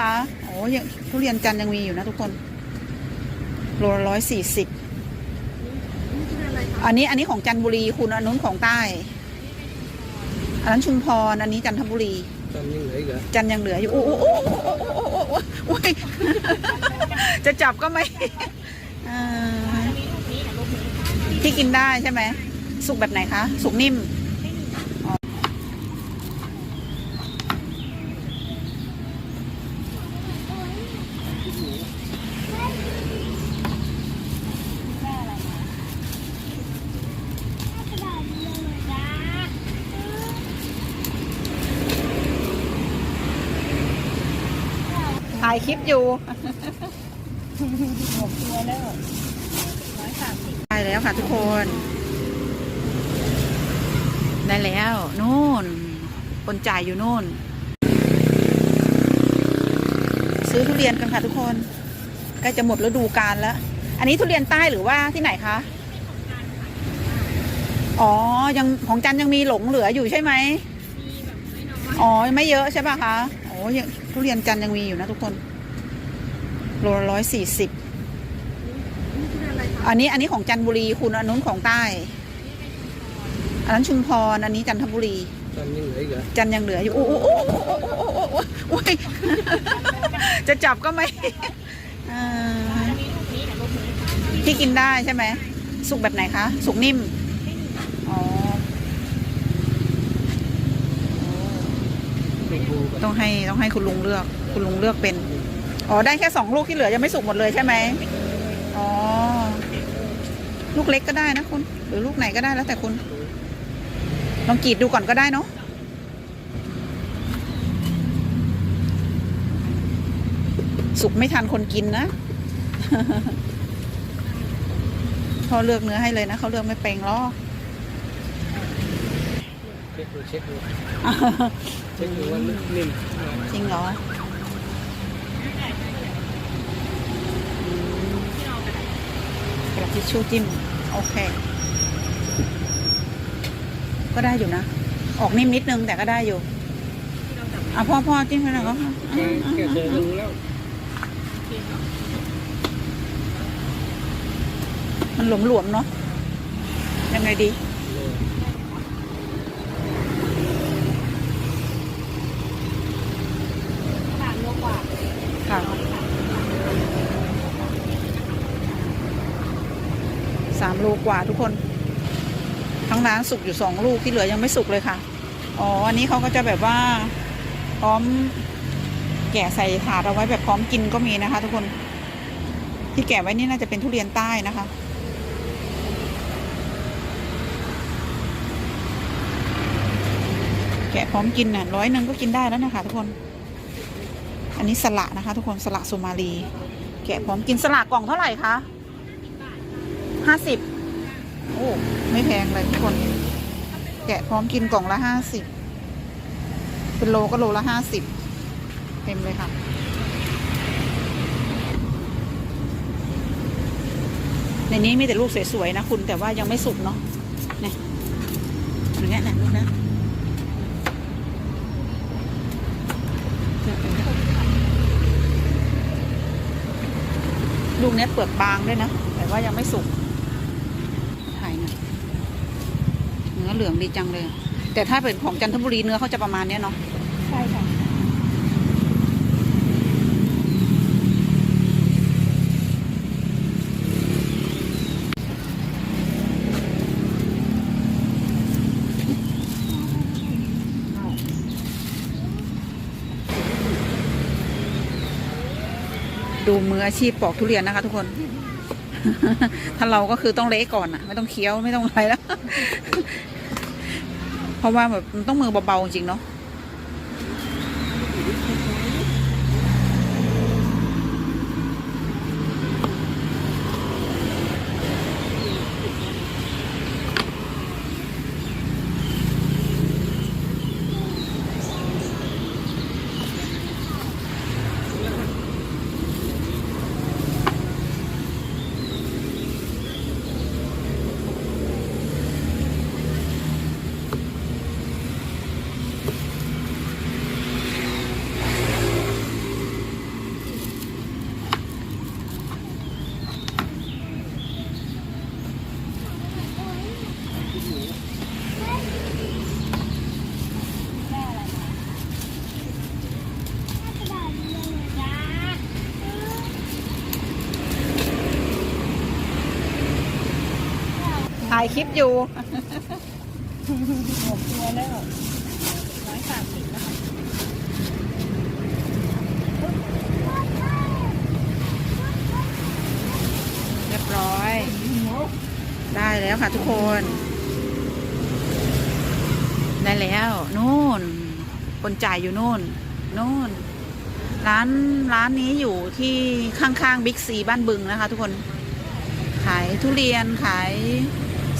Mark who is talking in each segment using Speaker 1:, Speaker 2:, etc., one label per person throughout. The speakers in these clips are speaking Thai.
Speaker 1: คะ โอ้ยทุเรียนจันยังมีอยู่นะทุกคนโลร้อยสี่สิบอันนี้อันนี้ของจันทบุรีคุณอันนู้นของใต้ อันนั้นชุมพรอันนี้จันทบุรี จันยังเหลืออเหรอจันยังเหลืออยู่โอ้โหโอ้โอ้โหจะจับก็ไม่ที่กินได้ใช่ไหมสุกแบบไหนคะ สุกนิ่มายคลิปอยู่
Speaker 2: หมดตัวแล้วร้อยสามสิบ
Speaker 1: ได้แล้วค่ะทุกคน ได้แล้วนู่น คนจ่ายอยู่นู่น ซื้อทุเรียนกันค่ะทุกคนใกล้จะหมดฤดูกาลแล้ว อันนี้ทุเรียนใต้หรือว่าที่ไหนคะ อ๋อ ยังของจันยังมีหลงเหลืออยู่ใช่ไหมอ๋อ ไม่เยอะใช่ป่ะคะ ยังทุเรียนจันยังมีอยู่นะทุกคน โลร้อยสี่สิบอันนี้อันนี้ของจันทบุรีคุณอันนู้นของใต้ อันนั้นชุมพรอันนี้จันทบุรี จันยังเหลืออเหรอจันยังเหลืออยู่โอ้โหจะจับก็ไม่ที่กินได้ใช่ไหม สุกแบบไหนคะ สุกนิ่ม ต้องให้ต้องให้คุณลุงเลือก คุณลุงเลือกเป็น อ๋อ ได้แค่สองลูกที่เหลือยังไม่สุกหมดเลยใช่ไหมอ๋อ ลูกเล็กก็ได้นะคุณ หรือลูกไหนก็ได้แล้วแต่คุณ ลองกรีดดูก่อนก็ได้เนาะสุกไม่ทันคนกินนะเขาเลือกเนื้อให้เลยนะเขาเลือกไม่เป็นหรอก
Speaker 3: Chết rồi chết rồi Chết rồi qua nước นิ่ม
Speaker 1: จริงเหรออืมกระดาษทิชชู่จิ้ม โอเค ก็ได้อยู่นะ ออกนิ่มนิดนึงแต่ก็ได้อยู่อะพ่อพ่อจิ้มไปหน่อยก็พอ
Speaker 3: แค่แค่เจอก็รู้แล้ว
Speaker 1: มันหลวมหลวมๆเนาะยังไงดี
Speaker 2: สามโลกว่า
Speaker 1: ค่ะสาม โลกว่าทุกคน ทั้งร้านสุกอยู่สองลูกที่เหลือยังไม่สุกเลยค่ะ อ๋อ อันนี้เขาก็จะแบบว่าพร้อมแกะใส่ถาดเอาไว้แบบพร้อมกินก็มีนะคะ ทุกคน ที่แกะไว้นี่น่าจะเป็นทุเรียนใต้นะคะแกะพร้อมกินน่ะร้อยหนึ่งก็กินได้แล้วนะคะ ทุกคน อันนี้สละนะคะ ทุกคนสละสุมาลี แกะพร้อมกินสละกล่องเท่าไหร่คะ ห้าสิบโอ้ไม่แพงเลยทุกคน แกะพร้อมกินกล่องละห้าสิบเป็นโลก็โลละห้าสิบเต็มเลยค่ะในนี้มีแต่ลูกสวยๆนะคุณแต่ว่ายังไม่สุกเนาะเนี่ยอย่างเงี้ยนะลูกนะลูกเนี้ยเปลือกบางด้วยนะ แต่ว่ายังไม่สุกถ่ายหนะ เนื้อเหลืองดีจังเลย แต่ถ้าเป็นของจันทบุรีเนื้อเขาจะประมาณเนี้ยเนาะ
Speaker 2: ใช่ค่ะ
Speaker 1: ดูมืออาชีพปอกทุเรียนนะคะทุกคน ถ้าเราก็คือต้องเละก่อนอะไม่ต้องเคี้ยวไม่ต้องอะไรแล้ว เพราะว่าแบบมันต้องมือเบาๆจริงเนาะายคลิปอยู่
Speaker 2: หกตัวแล้วร้อยสามสิบนะคะ
Speaker 1: เรียบร้อย ได้แล้วค่ะทุกคน ได้แล้วนู่น คนจ่ายอยู่นู่นนู่น ร้านร้านนี้อยู่ที่ข้างๆบิ๊กซีบ้านบึงนะคะทุกคน ขายทุเรียนขาย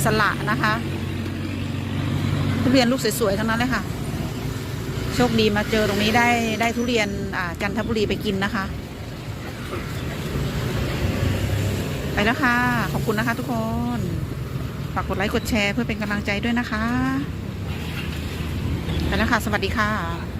Speaker 1: สละนะคะทุเรียนลูกสวยๆทั้งนั้นเลยค่ะ โชคดีมาเจอตรงนี้ได้ได้ทุเรียนจันทบุรีไปกินนะคะ ไปแล้วค่ะ ขอบคุณนะคะทุกคน ฝากกดไลค์กดแชร์เพื่อเป็นกำลังใจด้วยนะคะ ไปแล้วค่ะ สวัสดีค่ะ